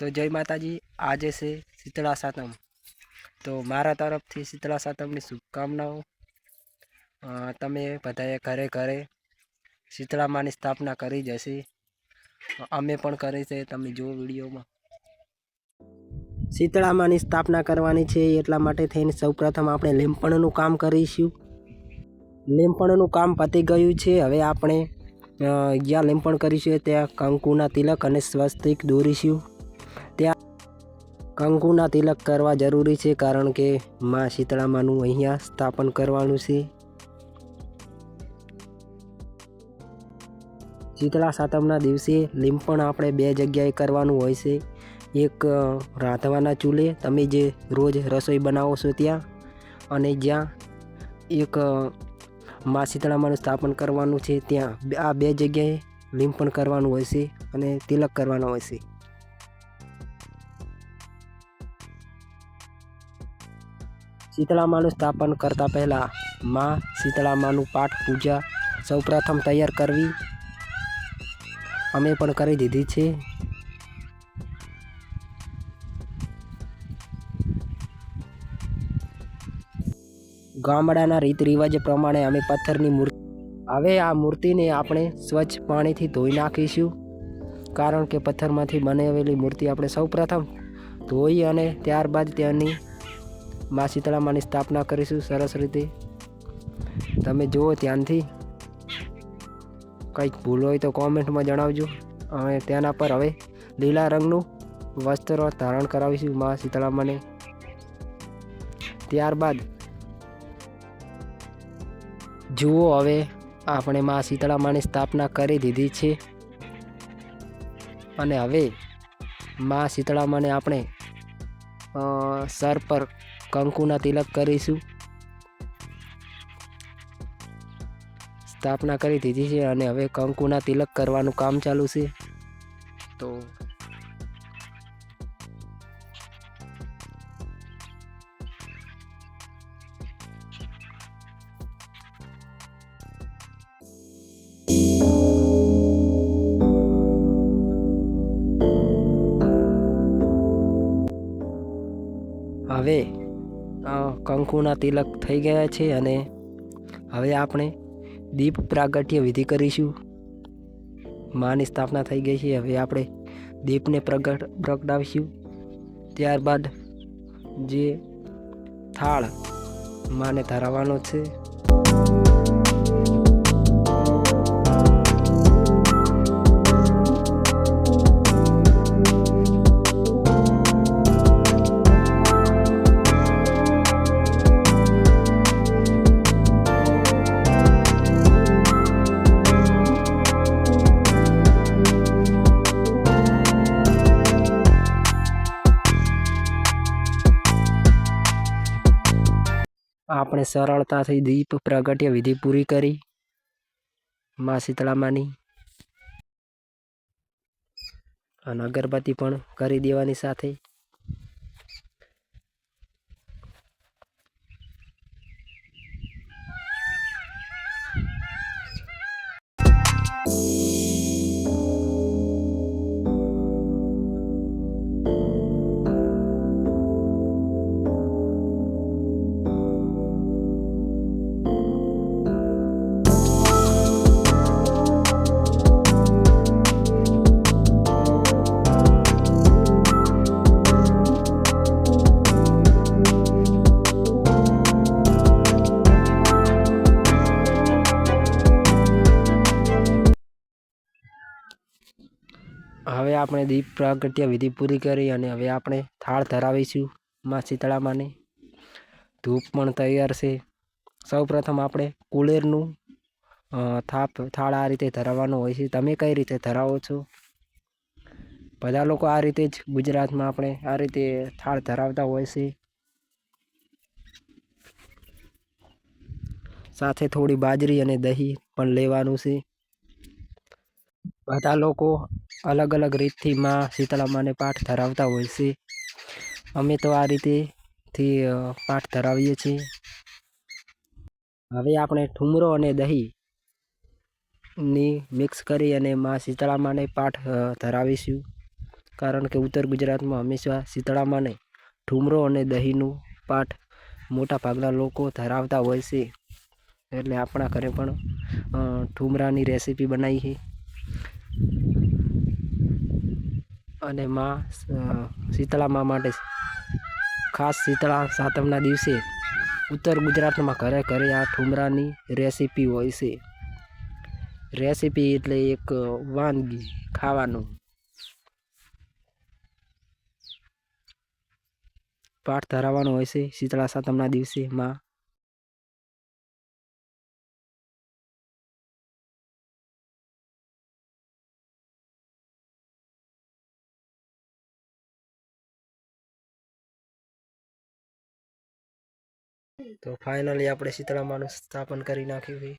તો જય માતાજી, આજે છે શીતળા સાતમ. તો મારા તરફથી શીતળા સાતમની શુભકામનાઓ. તમે બધાએ ઘરે ઘરે શીતળા માની સ્થાપના કરી જશે. અમે પણ કરી છે, તમે જુઓ વિડીયોમાં. શીતળા માની સ્થાપના કરવાની છે એટલા માટે થઈને સૌપ્રથમ આપણે લીંપણનું કામ કરીશું. લીંપણનું કામ પતી ગયું છે, હવે આપણે જ્યાં લીંપણ કરીશું ત્યાં કંકુના તિલક અને સ્વસ્તિક દોરીશું. ત્યાં કંકુના તિલક કરવા જરૂરી છે કારણ કે મા શીતળામાનું અહીંયા સ્થાપન કરવાનું છે. શીતળા સાતમના દિવસે લીંપણ આપણે બે જગ્યાએ કરવાનું હોય છે. એક રાંધવાના ચૂલે. તમે જે રોજ રસોઈ બનાવો છો ત્યાં અને જ્યાં એક મા શીતળામાનું સ્થાપન કરવાનું છે, ત્યાં આ બે જગ્યાએ લીંપણ કરવાનું હોય છે અને તિલક કરવાનો હોય છે. શીતળામાનું સ્થાપન કરતાં પહેલાં મા શીતળામાનું પાઠ પૂજા સૌપ્રથમ તૈયાર કરવી. અમે પણ કરી દીધી છે. ગામડાના રીત રિવાજ પ્રમાણે અમે પથ્થરની મૂર્તિ હવે આ મૂર્તિને આપણે સ્વચ્છ પાણીથી ધોઈ નાખીશું. કારણ કે પથ્થરમાંથી બનાવેલી મૂર્તિ આપણે સૌપ્રથમ ધોઈ અને ત્યારબાદ ત્યાંની મા શીતળામાની સ્થાપના કરીશું, સરસ રીતે. તમે જુઓ ધ્યાનથી. કંઈક ભૂલ હોય તો કોમેન્ટમાં જણાવજો. અને તેના પર હવે લીલા રંગનું વસ્ત્ર ધારણ કરાવીશું મા શીતળામાને ત્યારબાદ જુઓ હવે આપણે મા શીતળામાની સ્થાપના કરી દીધી છે. અને હવે મા શીતળામાને આપણે સર પર કંકુના તિલક કરીશું. સ્થાપના કરી દીધી છે અને હવે કંકુના તિલક કરવાનું કામ ચાલુ છે. તો હવે કંકુના તિલક થઈ ગયા છે અને હવે આપણે દીપ પ્રાગટ્ય વિધિ કરીશું. માની સ્થાપના થઈ ગઈ છે. હવે આપણે દીપને પ્રગટ, પ્રગટાવીશું. ત્યારબાદ જે થાળ માને ધરાવવાનો છે. આપણે સરળતાથી દીપ પ્રગટ્ય વિધિ પૂરી કરી. મા શીતળામાની. અને અગરબત્તી પણ કરી દેવાની સાથે. હવે આપણે દીપ પ્રાગટ્ય વિધિ પૂરી કરી અને હવે આપણે થાળ ધરાવીશું માં શીતળામાને. ધૂપ પણ તૈયાર છે. સૌપ્રથમ આપણે કુલેરનું થાપ, થાળ આ રીતે ધરાવવાનું હોય છે. તમે કઈ રીતે ધરાવો છો? બધા લોકો આ રીતે જ ગુજરાતમાં આપણે આ રીતે થાળ ધરાવતા હોય છે. સાથે થોડી બાજરી અને દહીં પણ લેવાનું છે. બધા લોકો અલગ અલગ રીતથી માં શીતળામાને પાઠ ધરાવતા હોય છે. અમે તો આ રીતેથી પાઠ ધરાવીએ છીએ. હવે આપણે ઠુમરો અને દહીં ની મિક્સ કરી અને માં શીતળામાને પાઠ ધરાવીશું. કારણ કે ઉત્તર ગુજરાતમાં હંમેશા શીતળામાને ઠુમરો અને દહીંનું પાઠ મોટા ભાગના લોકો ધરાવતા હોય છે. એટલે આપણા ઘરે પણ ઠુમરાની રેસીપી બનાવી છે અને માં શીતળા મા માટે ખાસ શીતળા સાતમના દિવસે ઉત્તર ગુજરાતમાં ઘરે ઘરે આ ઠુમરાની રેસીપી હોય છે. રેસીપી એટલે એક વાનગી ખાવાનું. પાઠ ધરાવવાનો હોય છે શીતળા સાતમના દિવસે માં તો ફાઇનલી આપણે શીતળામાનું સ્થાપન કરી નાખ્યું છે.